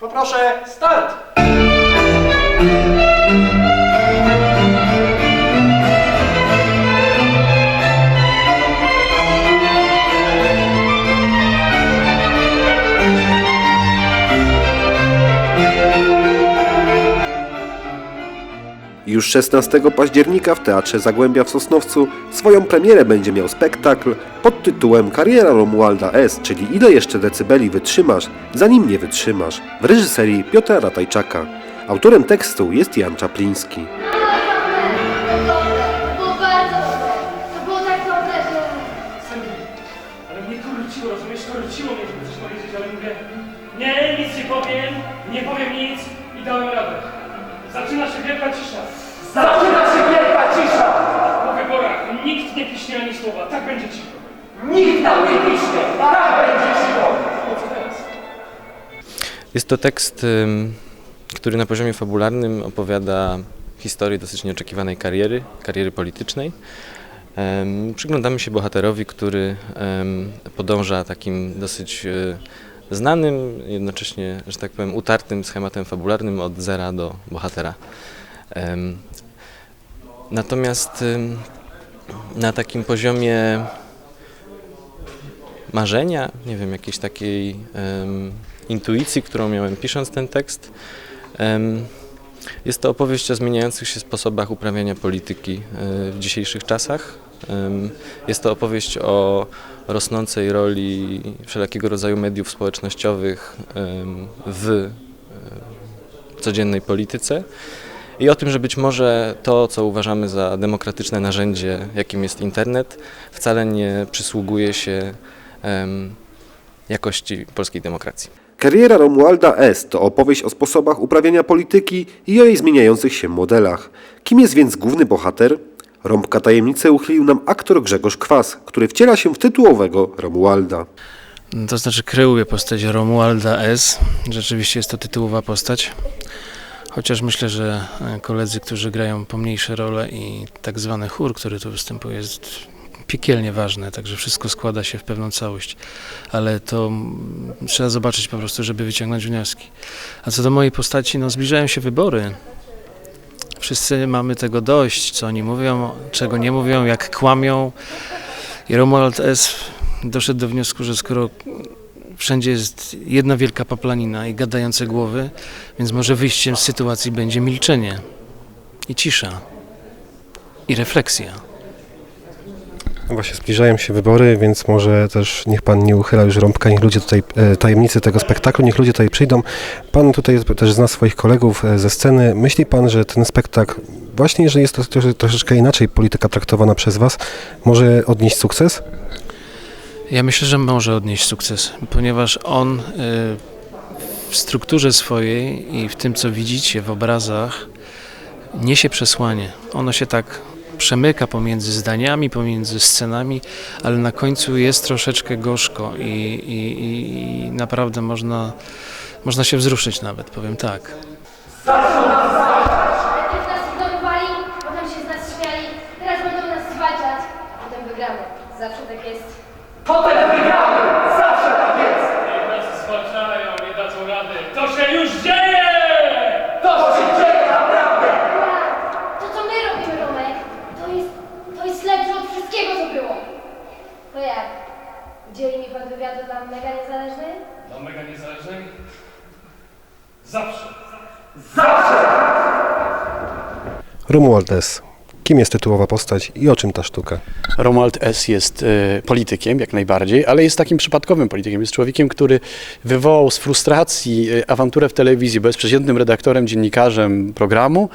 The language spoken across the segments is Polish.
Poproszę start! Już 16 października w Teatrze Zagłębia w Sosnowcu swoją premierę będzie miał spektakl pod tytułem Kariera Romualda S., czyli Ile jeszcze decybeli wytrzymasz, zanim nie wytrzymasz, w reżyserii Piotra Ratajczaka. Autorem tekstu jest Jan Czapliński. Nie powiem nic i dałem radę. Zaczyna się wielka cisza. Zaczyna się wielka cisza! Po wyborach nikt nie piśnie ani słowa, tak będzie cicho. Nikt nam nie pisze! Tak będzie? Jest to tekst, który na poziomie fabularnym opowiada historię dosyć nieoczekiwanej kariery, kariery politycznej. Przyglądamy się bohaterowi, który podąża takim dosyć e, znanym, jednocześnie, że tak powiem, utartym schematem fabularnym od zera do bohatera. Natomiast na takim poziomie marzenia, nie wiem, jakiejś takiej em, intuicji, którą miałem pisząc ten tekst. Em, jest to opowieść o zmieniających się sposobach uprawiania polityki e, w dzisiejszych czasach. Jest to opowieść o rosnącej roli wszelkiego rodzaju mediów społecznościowych w e, codziennej polityce. I o tym, że być może to, co uważamy za demokratyczne narzędzie, jakim jest internet, wcale nie przysługuje się jakości polskiej demokracji. Kariera Romualda S. to opowieść o sposobach uprawiania polityki i o jej zmieniających się modelach. Kim jest więc główny bohater? Rąbka tajemnicy uchylił nam aktor Grzegorz Kwas, który wciela się w tytułowego Romualda. To znaczy kreuję postać Romualda S. Rzeczywiście jest to tytułowa postać. Chociaż myślę, że e, koledzy, którzy grają pomniejsze role i tak zwany chór, który tu występuje, jest piekielnie ważne, także wszystko składa się w pewną całość. Ale to mm, trzeba zobaczyć po prostu, żeby wyciągnąć wnioski. A co do mojej postaci, no zbliżają się wybory. Wszyscy mamy tego dość, co oni mówią, czego nie mówią, jak kłamią. I Romuald S. doszedł do wniosku, że skoro wszędzie jest jedna wielka paplanina i gadające głowy, więc może wyjściem z sytuacji będzie milczenie i cisza i refleksja. Właśnie zbliżają się wybory, więc może też niech pan nie uchyla już rąbka, niech ludzie tutaj, e, tajemnicy tego spektaklu, niech ludzie tutaj przyjdą. Pan tutaj też zna swoich kolegów e, ze sceny. Myśli pan, że ten spektakl, właśnie jeżeli jest to trosze- troszeczkę inaczej polityka traktowana przez was, może odnieść sukces? Ja myślę, że może odnieść sukces, ponieważ on y, w strukturze swojej i w tym, co widzicie w obrazach, niesie przesłanie. Ono się tak przemyka pomiędzy zdaniami, pomiędzy scenami, ale na końcu jest troszeczkę gorzko i, i, i, naprawdę można, można się wzruszyć nawet, powiem tak. Najpierw nas ignorowali, potem się z nas śmiali, teraz będą nas zwalczać, a potem wygramy. Zawsze tak jest. Potem wygramy! Zawsze tak jest! Niech nas zwalczają, nie dadzą rady. To się już dzieje! To się dzieje naprawdę! To co my robimy, Romek, to jest, to jest lepsze od wszystkiego, co było. To jak? Udzieli mi pan wywiadu dla mega niezależnej? Dla mega niezależnej? Zawsze. Romuald S. Kim jest tytułowa postać i o czym ta sztuka? Romuald S. jest e, politykiem, jak najbardziej, ale jest takim przypadkowym politykiem. Jest człowiekiem, który wywołał z frustracji e, awanturę w telewizji, bo jest przeciętnym redaktorem, dziennikarzem programu,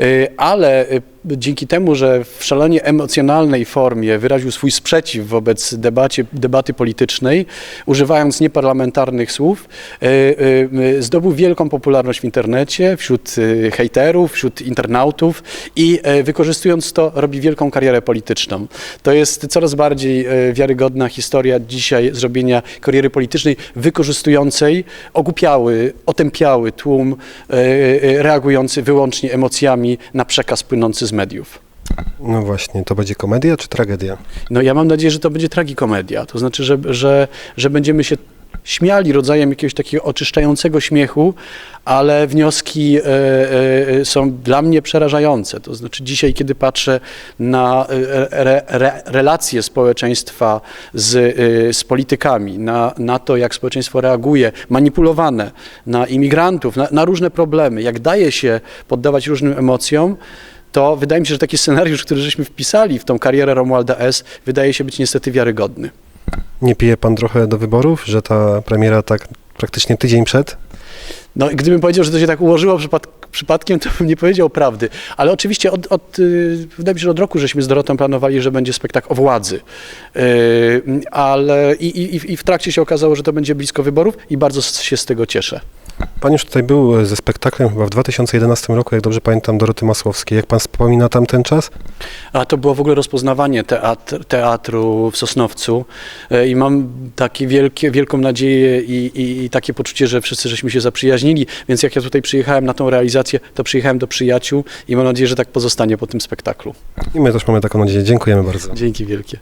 e, ale e, dzięki temu, że w szalenie emocjonalnej formie wyraził swój sprzeciw wobec debacie, debaty politycznej, używając nieparlamentarnych słów, e, e, zdobył wielką popularność w internecie, wśród e, hejterów, wśród internautów i wykorzystując to robi wielką karierę polityczną. To jest coraz bardziej wiarygodna historia dzisiaj zrobienia kariery politycznej wykorzystującej ogłupiały, otępiały tłum reagujący wyłącznie emocjami na przekaz płynący z mediów. No właśnie, to będzie komedia czy tragedia? No ja mam nadzieję, że to będzie tragikomedia. To znaczy, że, że, że będziemy się śmiali rodzajem jakiegoś takiego oczyszczającego śmiechu, ale wnioski e, e, są dla mnie przerażające. To znaczy dzisiaj, kiedy patrzę na e, re, re, relacje społeczeństwa z, e, z politykami, na, na to, jak społeczeństwo reaguje, manipulowane, na imigrantów, na, na różne problemy, jak daje się poddawać różnym emocjom, to wydaje mi się, że taki scenariusz, który żeśmy wpisali w tą karierę Romualda S., wydaje się być niestety wiarygodny. Nie pije pan trochę do wyborów, że ta premiera tak praktycznie tydzień przed? No i gdybym powiedział, że to się tak ułożyło przypad przypadkiem, to bym nie powiedział prawdy. Ale oczywiście od, od, y, wydaje mi się, że od roku żeśmy z Dorotą planowali, że będzie spektakl o władzy. Y, ale i, i, i w trakcie się okazało, że to będzie blisko wyborów i bardzo się z tego cieszę. Pan już tutaj był ze spektaklem chyba w 2011 roku, jak dobrze pamiętam, Doroty Masłowskiej. Jak pan wspomina tamten czas? A to było w ogóle rozpoznawanie teatr, teatru w Sosnowcu E, i mam takie wielkie, wielką nadzieję i, i, i takie poczucie, że wszyscy żeśmy się zaprzyjaźnili, więc jak ja tutaj przyjechałem na tą realizację, to przyjechałem do przyjaciół i mam nadzieję, że tak pozostanie po tym spektaklu. I my też mamy taką nadzieję. Dziękujemy bardzo. Dzięki wielkie.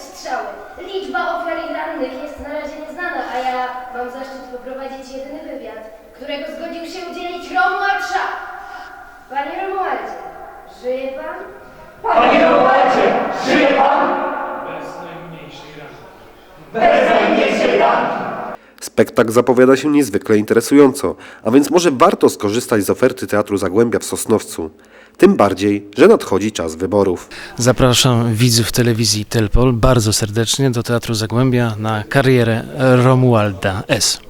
Strzały. Liczba ofiar i rannych jest na razie nieznana, a ja mam zaszczyt poprowadzić jedyny wywiad, którego zgodził się udzielić Romuald Szach. Panie Romualdzie, żyje Spektakl zapowiada się niezwykle interesująco, a więc może warto skorzystać z oferty Teatru Zagłębia w Sosnowcu. Tym bardziej, że nadchodzi czas wyborów. Zapraszam widzów telewizji Telpol bardzo serdecznie do Teatru Zagłębia na karierę Romualda S.